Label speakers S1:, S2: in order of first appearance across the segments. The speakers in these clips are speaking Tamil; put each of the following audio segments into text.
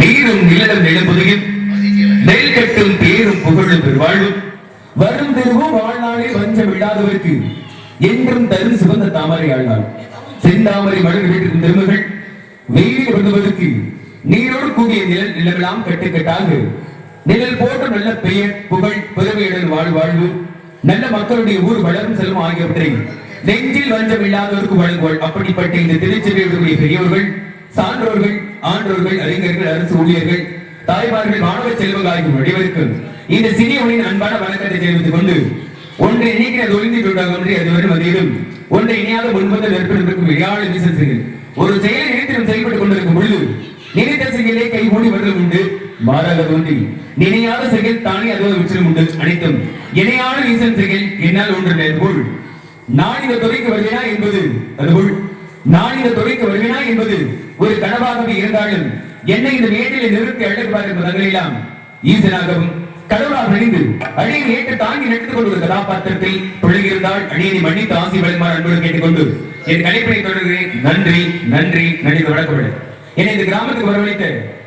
S1: நீரும் நிலனும் எழுபுதையும் நெல் கட்டும் தேரும் புகழும் பெருவாழ்வும் வரும் பெருவும் வாழ்நாளே வஞ்ச விடாதவர்க்கு என்றும் தரும் சிவந்த தாமரை ஆழ்நாள். செந்தாமரை மலர் வீட்டிற்கும் திருமகள் வெயிலில் வருவதற்கு நீரோடு கூடிய நிழல் நிலவெல்லாம் கட்டுக்கட்டாக நிழல் போன்ற நல்ல பெயர் புகழ் புதவியுடன் வாழ் வாழ்வு நல்ல மக்களுடைய ஊர் வளரும் செல்வம் ஆகியவற்றை நெஞ்சில் வஞ்சம் இல்லாதவருக்கு வழங்குவாள் அப்படிப்பட்ட இந்த திருச்சபையுடைய பெரியவர்கள் சான்றோர்கள் ஆன்றோர்கள் அறிஞர்கள் அரசு ஊழியர்கள் தாய்மார்கள் மாணவ செல்வங்கள் ஆகிய அனைவருக்கும் இந்த சிறியவனின் அன்பான வணக்கத்தை தெரிவித்துக் கொண்டு ஒன்றை இணைக்கிறது ஒளிந்து விட்டாக ஒன்றை அதுவரை மதியிலும் ஒன்றை இணையாத முன்பந்த நெருப்பிடும் இடையாள விசேஷங்கள் ஒரு செயல் நினைத்திடம் செயல்பட்டுக் கொண்டிருக்கும் பொழுது நினைத்த செயலே கை மூடி வருடம் உண்டு மாறாக தோன்றி. நினையாத செயல் தானே அதுவது விற்றிலும் உண்டு. அனைத்தும் இணையான வீசன் செயல் என்னால் ஒன்று நேர்போல் நான் இந்த துறைக்கு வருவேனா என்பது அதுபோல் நான் இந்த துறைக்கு வருவேனா என்பது ஒரு கனவாகவே இருந்தாலும் என்னை இந்த மேடையில் நிறுத்தி அழைப்பார் பார்க்கும் தங்களெல்லாம் ஈசனாகவும் கடவுளாக நினைந்து அழியை ஏற்று தாங்கி நெட்டுக் கொண்டு ஒரு கதாபாத்திரத்தில் பிள்ளையிருந்தால் அழியனை மன்னித்து ஆசி வழங்குமாறு அன்போடு கேட்டுக்கொண்டு என் கலைப்பை தொடர்கிறேன். நன்றி நன்றி நடித்து வழக்கவில்லை என்னை இந்த கிராமத்துக்கு வரவழைத்த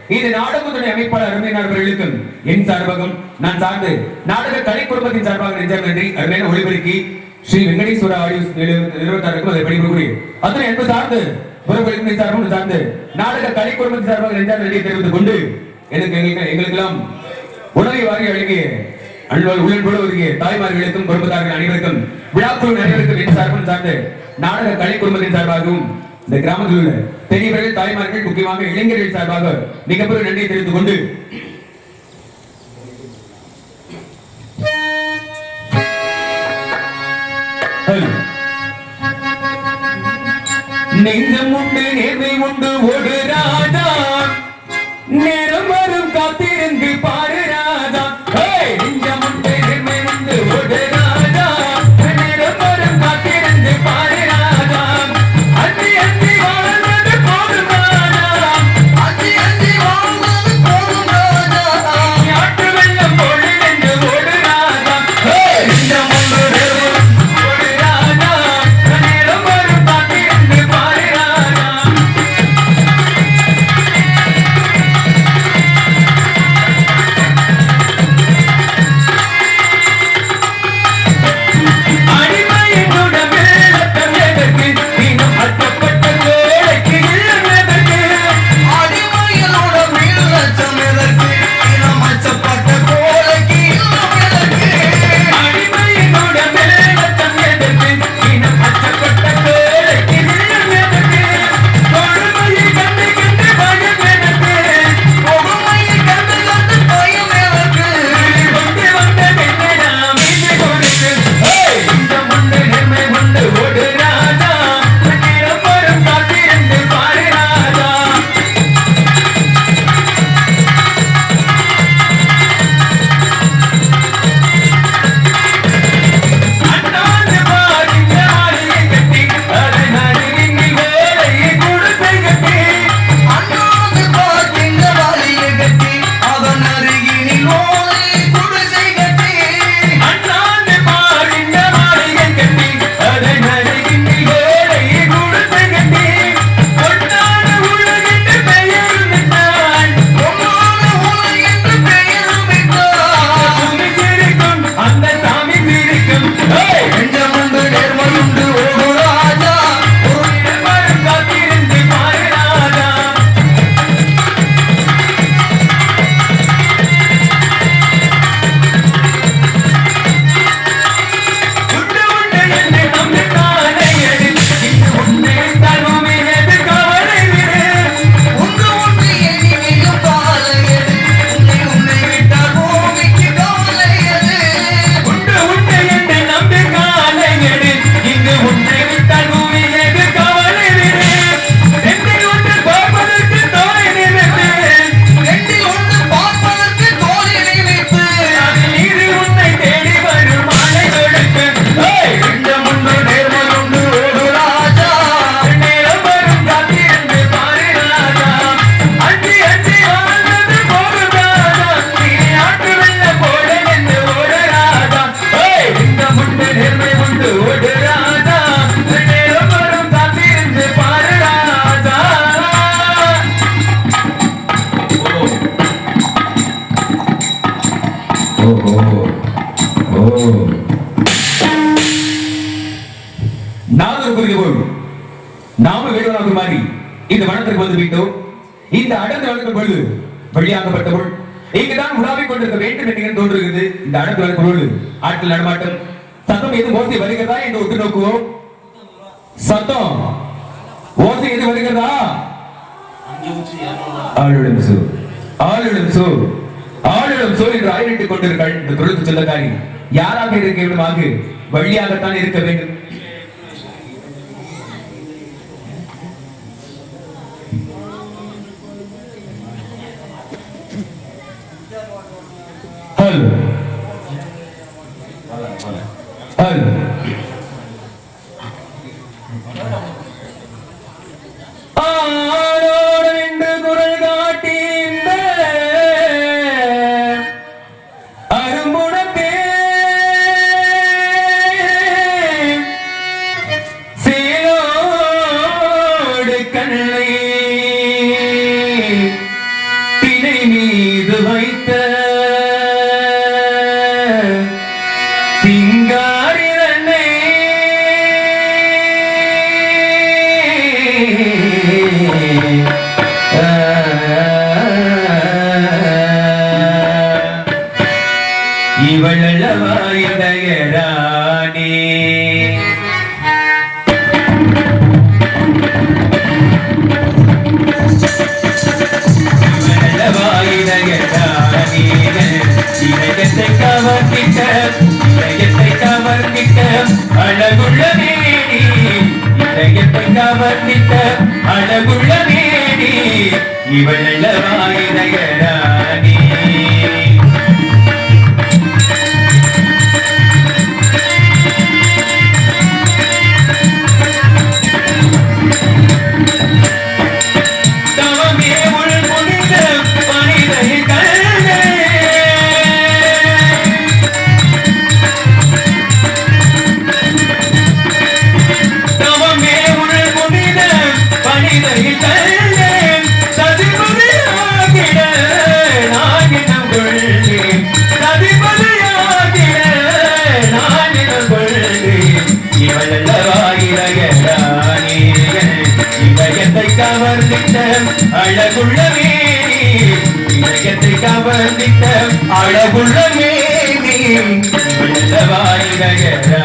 S1: இந்த நாடகத்துறை அமைப்பாளர் அருமையினார் அவர்களுக்கும் என் சார்பாகவும் நான் சார்ந்து நாடக கலை குடும்பத்தின் சார்பாக நெஞ்சார் நன்றி அருமையான ஒளிபெருக்கி ஸ்ரீ வெங்கடேஸ்வர ஆடியோஸ் நிறுவனத்தாருக்கும் அதை படிக்கக்கூடிய அத்தனை என்பது சார்ந்து புறப்பொழிப்பின் சார்பும் சார்ந்து நாடக கலை குடும்பத்தை சார்பாக இரண்டாம் நன்றியை தெரிவித்துக் கொண்டு எனக்கு எங்களுக்கு எங்களுக்கெல்லாம் உணவை வாரி அழகிய அன்போடு உள்ளன்போடு ஒருங்கிய தாய்மார்களுக்கும் குடும்பத்தார்கள் அனைவருக்கும் விழாக்குழு அனைவருக்கும் என் சார்பும் சார்ந்து நாடக கலை குடும்பத்தின் சார்பாகவும் இந்த கிராமத்தில் உள்ள பெரியவர்கள் தாய்மார்கள் முக்கியமாக இளைஞர்கள் சார்பாக மிகப்பெரிய நன்றியை தெரிவித்துக் கொண்டு நெஞ்சம் உண்டு நேர்மை உண்டு ஒரு ராஜா. இந்த வனத்திற்கு வந்து விட்டோம் இந்த அடர்ந்து வளர்க்கும் பொழுது வழியாகப்பட்டவள் இங்குதான் உலாவிக் கொண்டிருக்க வேண்டும் என்று தோன்றுகிறது. இந்த அடர்ந்து வளர்க்கும் பொழுது ஆட்கள் நடமாட்டம். சத்தம் எது ஓசை வருகிறதா என்று ஒத்து நோக்குவோம். சத்தம். ஓசை எது வருகிறதா? ஆளுடன் சோ ஆளுடன் சோ ஆளுடன் சோ என்று ஆயிரிட்டுக் கொண்டிருக்கள் இந்த தொழுத்து சொந்தக்காரி. யாராக இருக்க வேண்டுமாக வழியாகத்தான் இருக்க வேண்டும். இவளவாயிரகரானே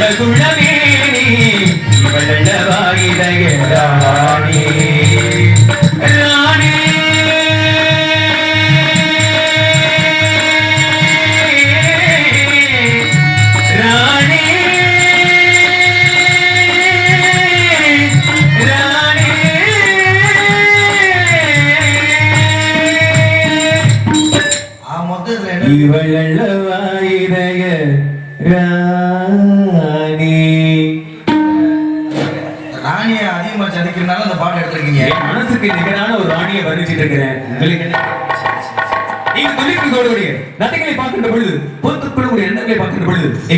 S1: அழகுள்ள மேனி இவனல்லவாயிடையலாகே ராணி ராணி ராணி.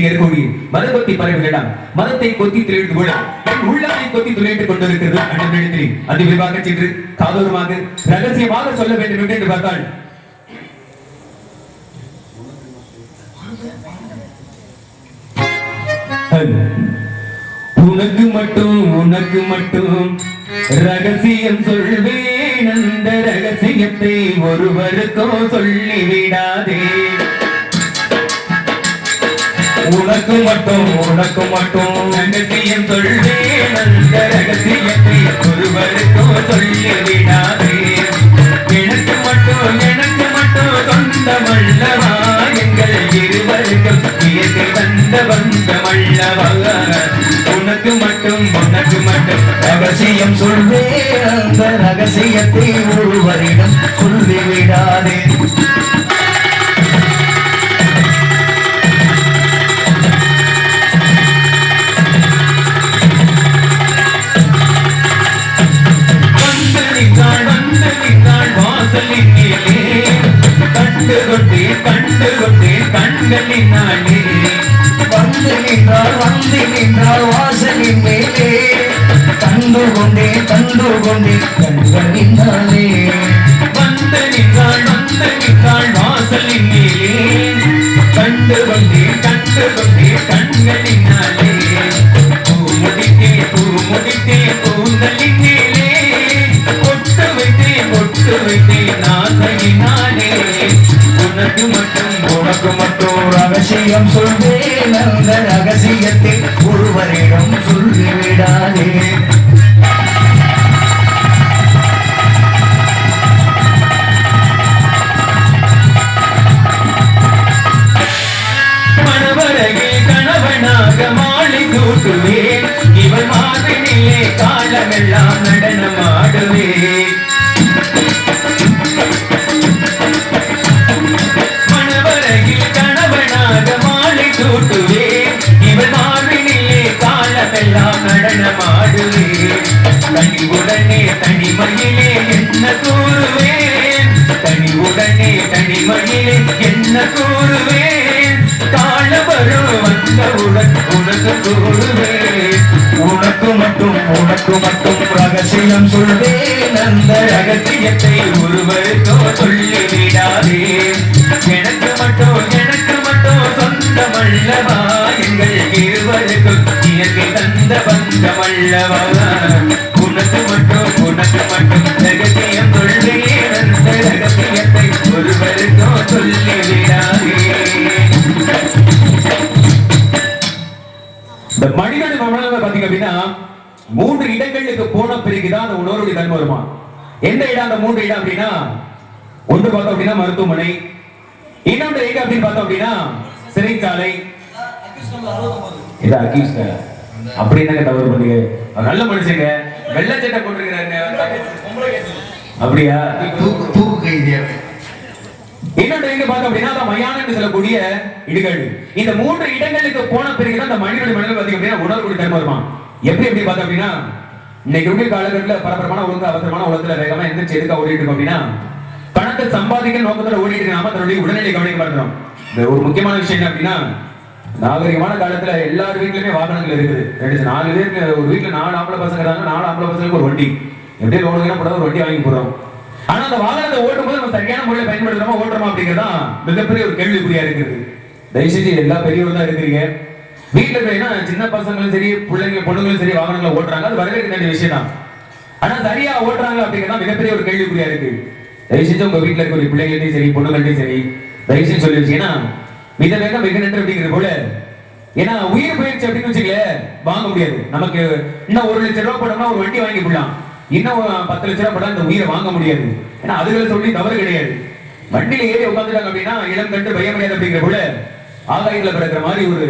S1: பார்க்கின்ற பொழுது எங்க இருக்கக்கூடிய மதபக்தி மதத்தை கொத்தி திரையிட்டு கூட என் உள்ளத்தை கொத்தி துளையிட்டுக் கொண்டிருக்கிறது அண்ணன் அது விரிவாக சென்று காதோரமாக ரகசியமாக சொல்ல வேண்டும் என்று பார்த்தால் உனக்கு மட்டும் உனக்கு மட்டும் ரகசியம் சொல்வேன். அந்த ரகசியத்தை ஒருவருக்கோ சொல்லிவிடாதே.
S2: உனக்கு மட்டும் உனக்கு மட்டும்.
S1: ரகசியம் சொல்வேன் அந்த ரகசியத்தை ஒருவருக்கோ சொல்லிவிடாதே எனக்கு மட்டும் எனக்கு மட்டும் சொந்தமல்லவா? எங்கள் இருவருக்கும் இயற்கை வந்த பந்தமல்லவா உனக்கு மட்டும் உனக்கு மட்டும்
S2: ரகசியம் சொல்வேன் அந்த ரகசியத்தை ஒருவரிடம் சொல்லிவிடாதே.
S1: கொண்டேன் கண்களினாலே
S2: வந்து நின்றாள் வந்து நின்றாள் வாசலின் மேலே. கண்டு கொண்டேன் கண்டு கொண்டேன் கண்களினாலே.
S1: வந்து நின்றாள் வந்து நின்றாள் வாசலின் மேலே. கண்டு கொண்டேன் கண்டு கொண்டேன் கண்களினாலே. பூ முடித்தே பூ முடித்தே பூந்தலின் மேலே. பொட்டு வைத்தேன் பொட்டு வைத்தேன் ஆசையினாலே உனக்கு மட்டும்
S2: உனக்கு மட்டும் ரகசியம் சொல்வேன் அந்த ரகசியத்தில் ஒருவரிடம் சொல்வேன்
S1: விஷயத்தை ஒருவருக்கோ சொல்லிவிடாதே. எனக்கு மட்டும் எனக்கு மட்டும் சொந்தமல்லவா? எங்கள் இருவருக்கும் இயற்கை தந்த பந்தமல்லவா உனக்கு மட்டும் உனக்கு மட்டும் ரகசியம் சொல்வேன் அந்த ரகசியத்தை ஒருவருக்கோ சொல்லிவிடாதே. இந்த மனிதன் உணர்வு பாத்தீங்க அப்படின்னா மூன்று இடங்களுக்கு போன பிறகுதான் அந்த உணர்வுடைய தன்மை வருமா? எந்த இடம் அந்த மூன்று இடம் அப்படின்னா ஒன்று பார்த்தோம் அப்படின்னா மருத்துவமனை இன்னொன்று எங்க அப்படின்னு பார்த்தோம் அப்படின்னா சிறைச்சாலை. இது அக்யூஸ்ட் அப்படி என்னங்க தவறு பண்ணீங்க? நல்ல மனுஷங்க. வெள்ளை சட்டை போட்டிருக்கிறாருங்க. அப்படியா?
S2: தூக்கு தூக்கு கைதியாக
S1: இன்னொன்று எங்க பார்த்தோம் அப்படின்னா அந்த மயானம் சொல்லக்கூடிய இடுகள். இந்த மூன்று இடங்களுக்கு போன பிறகுதான் அந்த மனிதனுடைய மனதில் பார்த்தீங்க அப்படின்னா உணர்வுடைய தன்மை வருமா எப்படி எப்படி பார்த்தோம் அப்படின்னா இன்னைக்கு இருக்கிற காலகட்டத்தில் பரபரமான ஒழுங்கு அவசரமான உலகத்துல வேகமா எந்திரிச்சு எதுக்கா ஓடிட்டு இருக்கோம் அப்படின்னா பணத்தை சம்பாதிக்க நோக்கத்துல ஓடிட்டு இருக்க நாம தன்னுடைய உடல்நிலை கவனிக்க மாட்டோம் இந்த ஒரு முக்கியமான விஷயம் என்ன அப்படின்னா நாகரிகமான காலத்துல எல்லார் வீட்லயுமே வாகனங்கள் இருக்குது. நாலு பேருக்கு ஒரு வீட்டுல நாலு ஆம்பளை பசங்க இருக்காங்க நாலு ஆம்பளை பசங்களுக்கு ஒரு வண்டி. எப்படியே லோனுக்கு போட ஒரு வண்டி வாங்கி போடுறோம். ஆனா அந்த வாகனத்தை ஓட்டும் போது நம்ம சரியான முறையில் பயன்படுத்துறோமா ஓட்டுறோமா அப்படிங்கிறதான் மிகப்பெரிய ஒரு கேள்விக்குறியா இருக்குது தயவுசெய்து எல்லா பெரியவரும் தான் இருக்கிறீங்க. வீட்டுல போயினா சின்ன பசங்களும் சரி பிள்ளைங்க பொண்ணுங்களும் சரி வாகனங்களை ஓட்டுறாங்க. அது வரவேற்க வேண்டிய விஷயம் தான் ஆனா சரியா ஓட்டுறாங்க அப்படிங்கிறதா மிகப்பெரிய ஒரு கேள்விக்குறியா இருக்கு. தயவு செஞ்சு உங்க வீட்டுல இருக்கிற பிள்ளைங்கள்டையும் சரி பொண்ணுங்கள்ட்டையும் சரி தயவு செஞ்சு சொல்லி வச்சீங்கன்னா மித வேகம் மிக நன்று அப்படிங்கிறது போல. ஏன்னா உயிர் பயிற்சி அப்படின்னு வச்சுக்கல வாங்க முடியாது. நமக்கு இன்னும் ஒரு லட்சம் ரூபாய் போட்டோம்னா ஒரு வண்டி வாங்கி போடலாம் இன்னும் பத்து லட்ச ரூபாய் போட்டா இந்த உயிரை வாங்க முடியாது. ஏன்னா அதுகளை சொல்லி தவறு கிடையாது. வண்டியில ஏறி உட்காந்துட்டாங்க அப்படின்னா இளம் கண்டு பயம் முடியாது அப்படிங்கிற போல ஆகாயத்துல பிறக்கிற மாதிரி ஒரு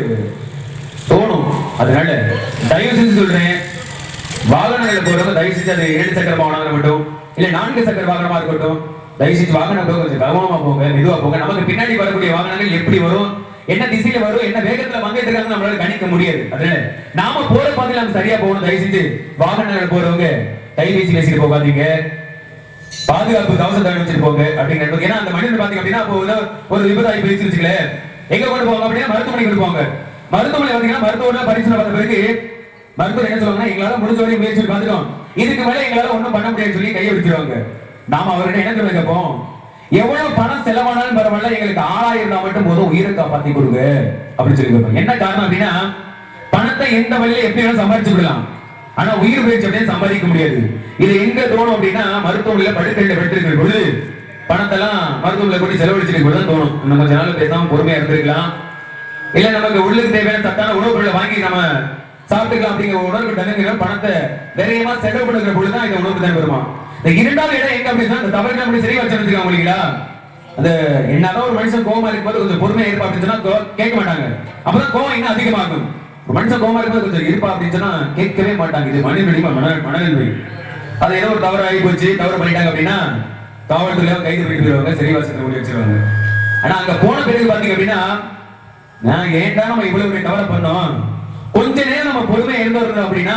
S1: தோணும். அதனால தயவு செஞ்சு சொல்றேன். வாகனங்களை போறவங்க தயவு செஞ்சு அது ஏழு சக்கர வாகனமா இருக்கட்டும் இல்ல நான்கு சக்கர வாகனமா இருக்கட்டும் தயவு செஞ்சு வாகனம் போக கொஞ்சம் கவனமா போங்க மெதுவா போங்க. நமக்கு பின்னாடி வரக்கூடிய வாகனங்கள் எப்படி வரும் என்ன திசையில வரும் என்ன வேகத்துல வந்துட்டு இருக்காங்க நம்மளால கணிக்க முடியாது. அதனால நாம போற பாதையில நம்ம சரியா போகணும். தயவு செஞ்சு வாகனங்கள் போறவங்க கைபேசி பேசிட்டு போகாதீங்க. பாதுகாப்பு கவசத்தை வச்சுட்டு போங்க அப்படிங்கிறது ஏன்னா அந்த மனிதன் பாத்தீங்க அப்படின்னா அப்போ ஒரு விபத்தாகி போயிடுச்சு வச்சுக்கல எங்க கொண்டு போவாங்க அப்படின்னா மருத்துவமனை கொண்டு போவாங்க. மருத்துவமனை வந்தீங்கன்னா மருத்துவமனை பரிசோதனை பார்த்த பிறகு மருத்துவர் என்ன சொல்லுவாங்கன்னா எங்களால முடிஞ்ச வரையும் முயற்சி பண்ணி பார்த்துட்டோம். இதுக்கு மேல எங்களால ஒண்ணும் பண்ண முடியாதுன்னு சொல்லி கையை வச்சிருவாங்க நாம அவர்கிட்ட என்ன சொல்ல கேட்போம்? எவ்வளவு பணம் செலவானாலும் பரவாயில்ல எங்களுக்கு ஆறாயிரம் இருந்தா மட்டும் போதும் உயிரை காப்பாத்தி கொடுங்க. அப்படின்னு சொல்லி கேட்போம். என்ன காரணம் அப்படின்னா பணத்தை எந்த வழியில எப்படி வேணாலும் சம்பாதிச்சு விடலாம். ஆனா உயிர் முயற்சி அப்படியே சம்பாதிக்க முடியாது. இது எங்க தோணும் அப்படின்னா மருத்துவமனையில படுக்கையில படுத்திருக்கிற பொழுது பணத்தெல்லாம் மருத்துவமனையில கொண்டு செலவழிச்சிருக்க பொழுது தான் தோணும். நம்ம கொஞ்ச நாள் பேசாம பொறுமையா இருந்திருக்கலாம். இல்ல நமக்கு உள்ளுக்கு தேவையான சத்தான உணவுப் பொருளை வாங்கி நம்ம சாப்பிட்டுக்கலாம் அப்படிங்கிற உணர்வு தகுங்கிற பணத்தை தைரியமா செலவு பண்ணுற பொழுதுதான் இந்த உணவு தான் வருமா இந்த இரண்டாவது இடம் எங்க அப்படின்னா இந்த தவறு அப்படி சரி வச்சு உங்களுக்கா அந்த என்னதான் ஒரு மனுஷன் கோமா இருக்கும்போது கொஞ்சம் பொறுமையா இருப்பா அப்படின்னு சொன்னா கோ- கேட்க மாட்டாங்க. அப்பதான் கோவம் இன்னும் அதிகமாகும். ஒரு மனுஷன் கோவமா இருக்கும்போது கொஞ்சம் இருப்பா அப்படின்னு சொன்னா கேட்கவே மாட்டாங்க. இது மனிதனடி மன மனநிலை அது ஏதோ ஒரு தவறு ஆகி போச்சு தவறு பண்ணிட்டாங்க அப்படின்னா காவல்துறையில கைது பண்ணி போயிருவாங்க சரி வாசத்துல ஓடி வச்சிருவாங்க. ஆனா அங்க போன பிறகு பாத்தீங்க அப்படின்னா நான் ஏன்டா நம்ம இவ்வளவு பெரிய தவறை பண்ணோம்? கொஞ்ச நேரம் நம்ம பொறுமையா இருந்தோம் அப்படின்னா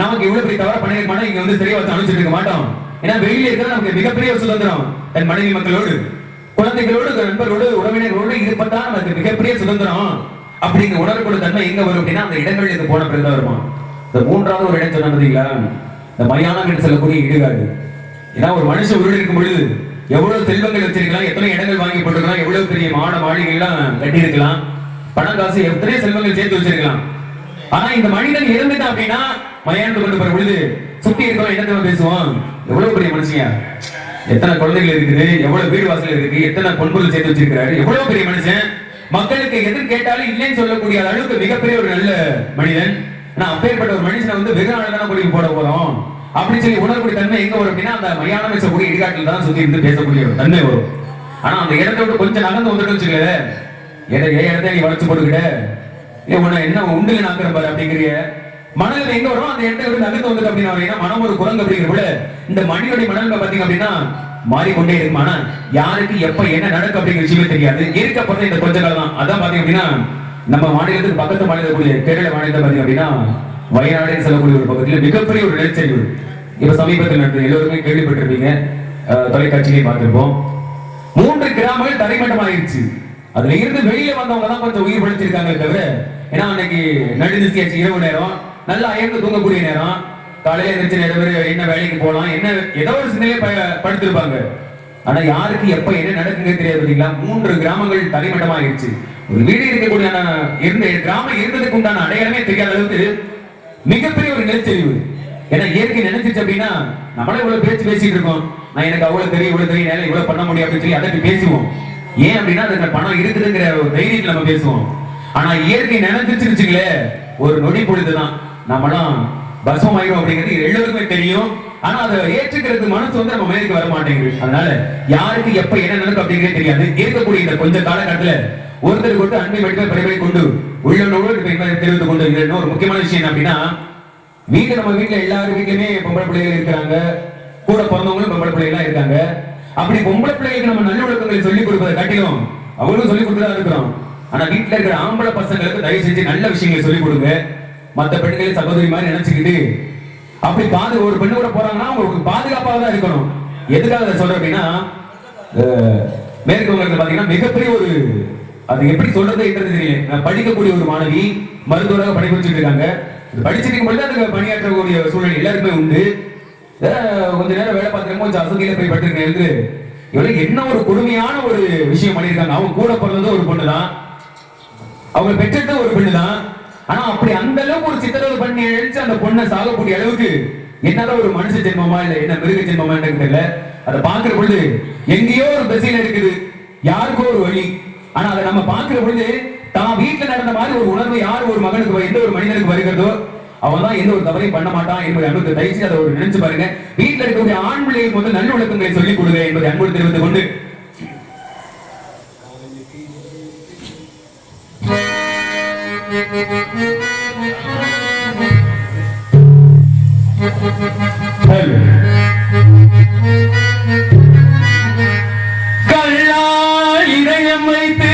S1: நமக்கு இவ்வளவு பெரிய தவற பண்ணிருக்க மாட்டோம் இங்க வந்து சரியா வச்சு அனுப்பிச்சிட்டு இருக்க மாட்டோம். ஏன்னா வெளியில இருக்கிற நமக்கு மிகப்பெரிய ஒரு சுதந்திரம். தன் மனைவி மக்களோடு குழந்தைகளோடு நண்பரோடு உறவினர்களோடு இருப்பதா நமக்கு மிகப்பெரிய சுதந்திரம். அப்படிங்கிற உணரக்கூடிய தன்மை எங்க வரும் அப்படின்னா அந்த இடங்கள் இது போன பிறகு வருமா இந்த மூன்றாவது ஒரு இடம் சொன்ன இந்த மயானம் என்று சொல்லக்கூடிய இடுகாடு. ஏன்னா ஒரு மனுஷன் உயிரோடு இருக்கும் பொழுது எவ்வளவு செல்வங்கள் வச்சிருக்கலாம் எத்தனை இடங்கள் வாங்கி போட்டிருக்கலாம் எவ்வளவு பெரிய மாட மாளிகை எல்லாம் கட்டியிருக்கலாம். பணம் காசு எத்தனை செல்வங்கள் சேர்த்து வச்சிருக்கலாம். ஆனா இந்த மனிதன் இருந்துட்டான் அப்படின்னா மயானத்து கொண்டு போற பொழுது சுத்தி இருக்கவன் என்ன தெரியுமா பேசுவான்? எவ்வளவு பெரிய மனுஷங்க எத்தனை குழந்தைகள் இருக்குது எவ்வளவு வீடு வாசல் இருக்கு எத்தனை பொன்பொருள் சேர்த்து வச்சிருக்கிறாரு எவ்வளவு பெரிய மனுஷன்? மக்களுக்கு எது கேட்டாலும் இல்லைன்னு சொல்லக்கூடிய அளவுக்கு மிகப்பெரிய ஒரு நல்ல மனிதன். நான் அப்பேற்பட்ட ஒரு மனுஷனை வந்து வெகு நாள் தானே போட போறோம்? அப்படின்னு சொல்லி உணரக்கூடிய தன்மை எங்க வரும் அப்படின்னா அந்த மயானம் வச்சக்கூடிய இடிகாட்டில் தான் சுத்தி இருந்து பேசக்கூடிய ஒரு தன்மை வரும். ஆனா அந்த இடத்தை விட்டு கொஞ்சம் நகர்ந்து வந்துட்டு வச்சுக்கல எதை ஏன் இடத்த நீ வளைச்சு போட்டுக்கிட்ட? ஏ உன்னை என்ன உண்டு நாக்கிற பாரு அப்படிங்கிறிய? மணல் எங்க வரும்? அந்த இடத்தை இருந்து நகர்ந்து வந்து அப்படின்னா அப்படின்னா மனம் ஒரு குரங்கு அப்படிங்கிற இந்த மனிதனுடைய மணல் பாத்தீங்க அப்படின்னா மாறிக்கொண்டே இருக்கும் ஆனா யாருக்கு எப்ப என்ன நடக்கும் அப்படிங்கிற விஷயமே தெரியாது. இருக்க பிறந்த இந்த கொஞ்ச காலம் தான். அதான் பாத்தீங்க அப்படின்னா நம்ம மாநிலத்துக்கு பக்கத்து மாநிலக்கூடிய கேரள மாநிலத்தை பாத்தீங்க அப்படின்னா வயநாடுன்னு சொல்லக்கூடிய ஒரு பகுதியில் மிகப்பெரிய ஒரு நிலச்சரிவு. இப்ப சமீபத்தில் நடந்த எல்லோருமே கேள்விப்பட்டிருப்பீங்க. அஹ், தொலைக்காட்சியிலையும் பார்த்திருப்போம். மூன்று கிராமங்கள் தரைமட்டம் ஆயிருச்சு அதுல இருந்து வெளியே வந்தவங்க தான் கொஞ்சம் உயிர் பிழைச்சிருக்காங்க தவிர ஏன்னா அன்னைக்கு நடுநிசியாச்சு இரவு நேரம் நல்லா அயர்ந்து தூங்கக்கூடிய நேரம் காலையில எந்திரிச்சு நிறைய பேர் என்ன வேலைக்கு போகலாம் என்ன ஏதோ ஒரு சிந்தனையே ப- படுத்திருப்பாங்க. ஆனா யாருக்கு எப்ப என்ன நடக்குங்க தெரியாது பாத்தீங்களா? மூன்று கிராமங்கள் தரைமட்டம் ஆயிடுச்சு ஒரு வீடு இருக்கக்கூடிய இருந்த கிராமம் இருந்ததுக்கு உண்டான அடையாளமே தெரியாத அளவுக்கு மிகப்பெரிய ஒரு நிலச்சரிவு. ஏன்னா இயற்கை நினைச்சிச்சு அப்படின்னா நம்மளே இவ்வளவு பேச்சு பேசிட்டு இருக்கோம். நான் எனக்கு அவ்வளவு தெரியும் இவ்வளவு தெரியும் என்னால இவ்வளவு பண்ண முடியும் அப்படின்னு சொல்லி அதை பேசுவோம். ஏன் அப்படின்னா அதுக்கு பணம் இருக்குதுங்கிற ஒரு நம்ம பேசுவோம். ஆனா இயற்கை நினைச்சிருச்சுங்களே ஒரு நொடி பொழுதுதான். நம்மளாம் பசம் ஆயிரும் அப்படிங்கிறது எல்லோருக்குமே தெரியும். ஆனா அதை ஏற்றுக்கிறது மனசு வந்து நம்ம மேலுக்கு வர மாட்டேங்குது. அதனால யாருக்கு எப்ப என்ன நடக்கும் அப்படிங்கிறதே தெரியாது. இருக்கக்கூடிய இந்த கொஞ்ச காலகட்டத்துல ஒருத்தர் கொண்டு அன்பை மட்டுமே பரிவரை கொண்டு உள்ளவனோடு தெரிவித்துக் கொண்டு இருக்கிற இன்னொரு முக்கியமான விஷயம் அப்படின்னா வீட்டுல நம்ம வீட்டுல எல்லாரும் வீட்லயுமே பொம்பளை பிள்ளைகள் இருக்கிறாங்க. கூட பிறந்தவங்களும் பொம்பளை பிள்ளைகளா இருக்காங்க. அப்படி பொம்பளை பிள்ளைகளுக்கு நம்ம நல்ல ஒழுக்கங்களை சொல்லிக் கொடுப்பதை காட்டிலும் அவங்களும் சொல்லிக் கொடுத்துதான் இருக்கிறோம். ஆனா வீட்டுல இருக்கிற ஆம்பளை பசங்களுக்கு தயவு செஞ்சு நல்ல விஷயங்களை சொல்லிக் கொடுங்க. மத்த பெண்களை சகோதரி மாதிரி நினைச்சுக்கிட்டு அப்படி பாது ஒரு பெண்ணு கூட போறாங்கன்னா அவங்களுக்கு பாதுகாப்பாக தான் இருக்கணும். எதுக்காக அதை சொல்றேன் அப்படின்னா மேற்கு வங்கத்தில் பாத்தீங்கன்னா மிகப்பெரிய ஒரு அது எப்படி சொல்றது என்றது தெரியல. நான் படிக்கக்கூடிய ஒரு மாணவி மருத்துவராக பணிபுரிச்சுட்டு இருக்காங்க. படிச்சிருக்கும் படிச்சிட்டு பொழுது அதுக்கு பணியாற்றக்கூடிய சூழல் எல்லாருக்குமே உண்டு. கொஞ்ச நேரம் வேலை பார்த்துருக்கும் கொஞ்சம் அசதியில போய் பட்டிருக்கேன் எழுது என்ன ஒரு கொடுமையான ஒரு விஷயம் பண்ணியிருக்காங்க. அவங்க கூட பிறந்தது ஒரு பொண்ணு தான் அவங்க பெற்றது ஒரு பெண்ணு தான் ஆனா அப்படி அந்த அளவுக்கு ஒரு சித்திரவதை பண்ணி எழுச்சு அந்த பொண்ணை சாகக்கூடிய அளவுக்கு என்னதான் ஒரு மனுஷ ஜென்மமா இல்ல என்ன மிருக ஜென்மமா எனக்கு தெரியல. அதை பாக்குற பொழுது எங்கேயோ ஒரு திசையில இருக்குது. யாருக்கோ ஒரு வழி. ஆனா அதை நம்ம பாக்குற பொழுது தான் வீட்டுல நடந்த மாதிரி ஒரு உணர்வு யார் ஒரு மகனுக்கு எந்த ஒரு மனிதனுக்கு வருகிறதோ அவன் தான் எந்த ஒரு தவறையும் பண்ண மாட்டான் என்பதை அன்பு தயச்சு அதை ஒரு நினைச்சு பாருங்க. வீட்டில் இருக்கக்கூடிய ஆண் பிள்ளைகளுக்கு வந்து நல்ல ஒழுக்கங்களை சொல்லிக் கொடுங்க என்பதை அன்பு தெரிவித்துக் கொண்டு. கல்லா இதயம் வைத்து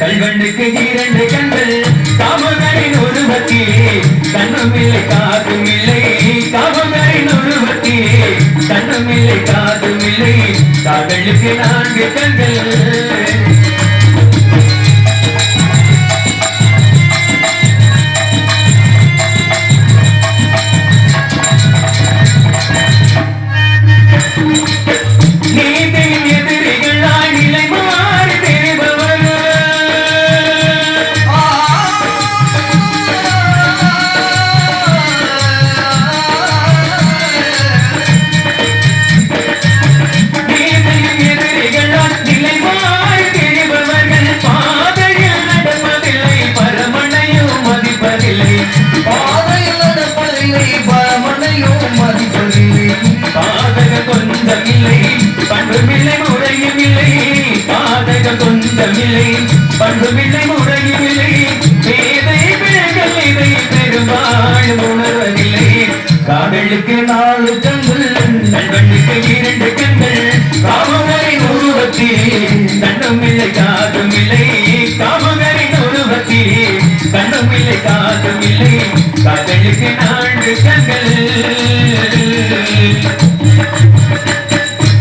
S1: கல்வெண்டுக்கு இரண்டு கண்கள். காமகரின் உருவத்திலே கண்ணும் இல்லை காதும் இல்லை காமகரின் உருவத்திலே கண்ணும் இல்லை காதும் இல்லை காதலுக்கு நான்கு கண்கள்.